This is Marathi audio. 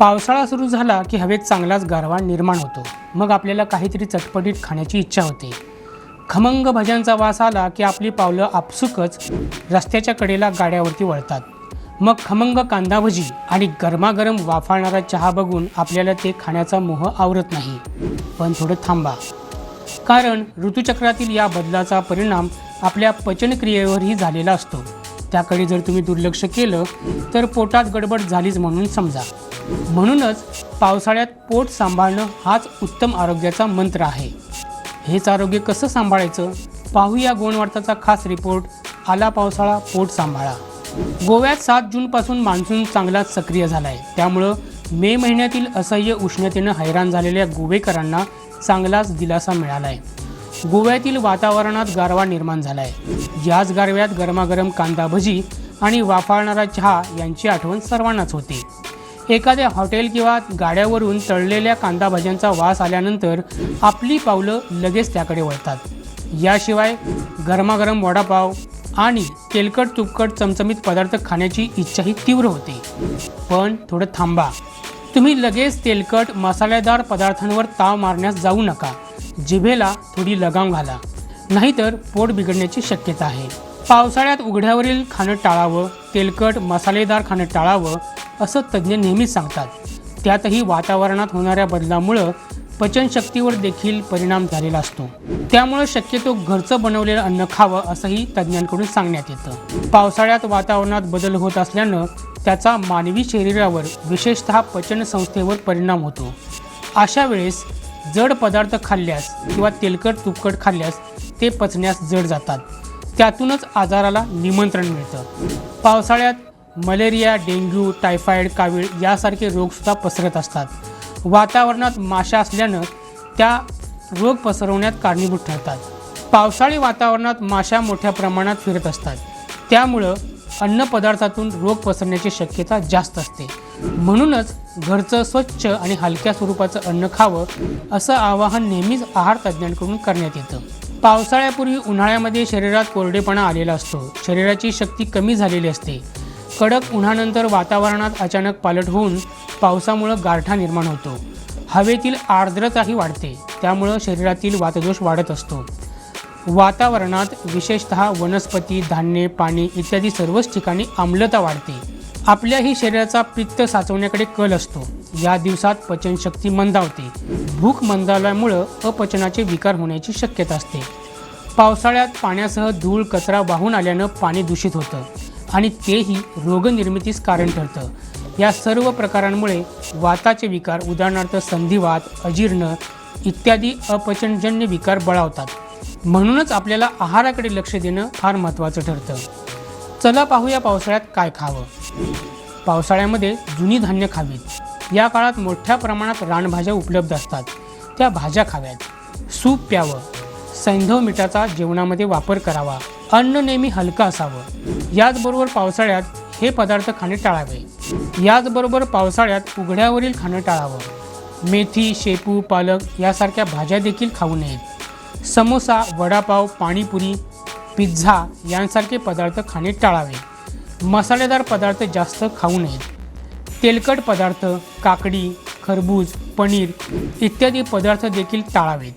पावसाळा सुरू झाला की हवेत चांगलाच गारवा निर्माण होतो. मग आपल्याला काहीतरी चटपटीत खाण्याची इच्छा होते. खमंग भज्यांचा वास आला की आपली पावलं आपसुकच रस्त्याच्या कडेला गाड्यावरती वळतात. मग खमंग कांदा भजी आणि गरमागरम वाफाळणारा चहा बघून आपल्याला ते खाण्याचा मोह आवरत नाही. पण थोडं थांबा. कारण ऋतुचक्रातील या बदलाचा परिणाम आपल्या पचनक्रियेवरही झालेला असतो. त्याकडे जर तुम्ही दुर्लक्ष केलं तर पोटात गडबड झालीच म्हणून समजा. म्हणूनच पावसाळ्यात पोट सांभाळणं हाच उत्तम आरोग्याचा मंत्र आहे. हेच आरोग्य कसं सांभाळायचं? पाहूया गोणवार्ताचा खास रिपोर्ट. आला पावसाळा पोट सांभाळा. गोव्यात सात जूनपासून मान्सून चांगलाच सक्रिय झाला आहे त्यामुळं मे महिन्यातील असह्य उष्णतेनं हैराण झालेल्या गोवेकरांना चांगलाच दिलासा मिळाला आहे गोव्यातील वातावरणात गारवा निर्माण झाला आहे याच गारव्यात गरमागरम कांदा भजी आणि वाफाळणारा चहा यांची आठवण सर्वांनाच होते. एखाद्या हॉटेल किंवा गाड्यावरून तळलेल्या कांदा भाज्यांचा वास आल्यानंतर आपली पावलं लगेच त्याकडे वळतात. याशिवाय गरमागरम वडापाव आणि तेलकट तुपकट चमचमीत पदार्थ खाण्याची इच्छाही तीव्र होते. पण थोडं थांबा. तुम्ही लगेच तेलकट मसालेदार पदार्थांवर ताव मारण्यास जाऊ नका. जिभेला थोडी लगाम घाला. नाहीतर पोट बिघडण्याची शक्यता आहे. पावसाळ्यात उघड्यावरील खाणं टाळावं तेलकट मसालेदार खाणं टाळावं असं तज्ज्ञ नेहमीच सांगतात. त्यातही वातावरणात होणाऱ्या बदलामुळं पचनशक्तीवर देखील परिणाम झालेला असतो. त्यामुळं शक्यतो घरचं बनवलेलं अन्न खावं असंही तज्ज्ञांकडून सांगण्यात येतं. पावसाळ्यात वातावरणात बदल होत असल्यानं त्याचा मानवी शरीरावर विशेषतः पचनसंस्थेवर परिणाम होतो. अशा वेळेस जड पदार्थ खाल्ल्यास किंवा तेलकट तुपकट खाल्ल्यास ते पचण्यास जड जातात. त्यातूनच आजाराला निमंत्रण मिळतं. पावसाळ्यात मलेरिया डेंग्यू टायफॉईड कावीळ यासारखे रोगसुद्धा पसरत असतात. वातावरणात माशा असल्यानं त्या रोग पसरवण्यात कारणीभूत ठरतात. पावसाळी वातावरणात माशा मोठ्या प्रमाणात फिरत असतात. त्यामुळं अन्नपदार्थातून रोग पसरण्याची शक्यता जास्त असते. म्हणूनच घरचं स्वच्छ आणि हलक्या स्वरूपाचं अन्न खावं असं आवाहन नेहमीच आहार तज्ज्ञांकडून करण्यात येतं. पावसाळ्यापूर्वी उन्हाळ्यामध्ये शरीरात कोरडेपणा आलेला असतो. शरीराची शक्ती कमी झालेली असते. कडक उन्हानंतर वातावरणात अचानक पालट होऊन पावसामुळं गारठा निर्माण होतो. हवेतील आर्द्रताही वाढते त्यामुळं शरीरातील वातदोष वाढत असतो. वातावरणात विशेषतः वनस्पती धान्ये पाणी इत्यादी सर्वच ठिकाणी आम्लता वाढते. आपल्याही शरीराचा पित्त साचवण्याकडे कल असतो. या दिवसात पचनशक्ती मंदावते. भूक मंदावल्यामुळं अपचनाचे विकार होण्याची शक्यता असते. पावसाळ्यात पाण्यासह धूळ कचरा वाहून आल्यानं पाणी दूषित होतं. आणि तेही रोगनिर्मितीस कारण ठरतं. या सर्व प्रकारांमुळे वाताचे विकार उदाहरणार्थ संधिवात अजीर्ण इत्यादी अपचनजन्य विकार बळावतात. म्हणूनच आपल्याला आहाराकडे लक्ष देणं फार महत्त्वाचं ठरतं. चला पाहूया पावसाळ्यात काय खावं. पावसाळ्यामध्ये जुनी धान्य खावीत. या काळात मोठ्या प्रमाणात रानभाज्या उपलब्ध असतात. त्या भाज्या खाव्यात. सूप प्यावं. सैंधव मिठाचा जेवणामध्ये वापर करावा. अन्न नेहमी हलकं असावं. याचबरोबर पावसाळ्यात हे पदार्थ खाणे टाळावे. याचबरोबर पावसाळ्यात उघड्यावरील खाणं टाळावं. मेथी शेपू पालक यासारख्या भाज्या देखील खाऊ नयेत समोसा वडापाव पाणीपुरी पिझ्झा यांसारखे पदार्थ खाणे टाळावे. मसालेदार पदार्थ जास्त खाऊ नयेत तेलकट पदार्थ काकडी खरबूज पनीर इत्यादी पदार्थ देखील टाळावेत.